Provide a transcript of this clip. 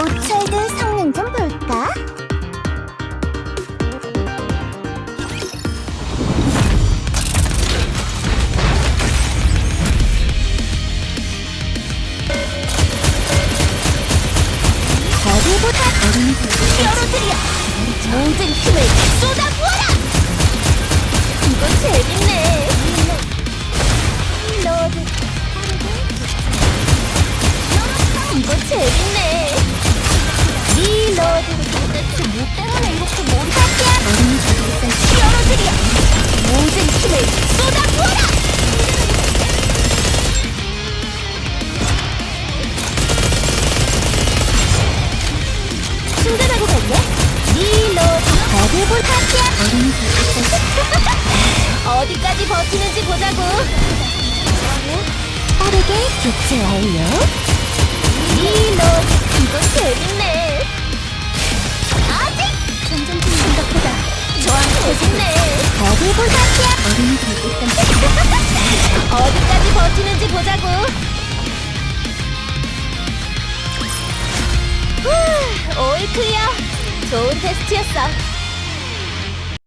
고철들 성능 좀 볼까? 어린 히어로들이야 모든 힘을 쏟아부어라. 이거 재밌네. 로드 이거 재밌네 리로드 거리볼 파티야? 어디까지 버티는지 보자고. 빠르게 교체 완료. 리로드 이거 재밌네. 아직? 점점 좀 생각보다 저한테 재밌네. 거리볼 파티야? 어디까지 버티는지 보자고. 후, 올 클리어 좋은 테스트였어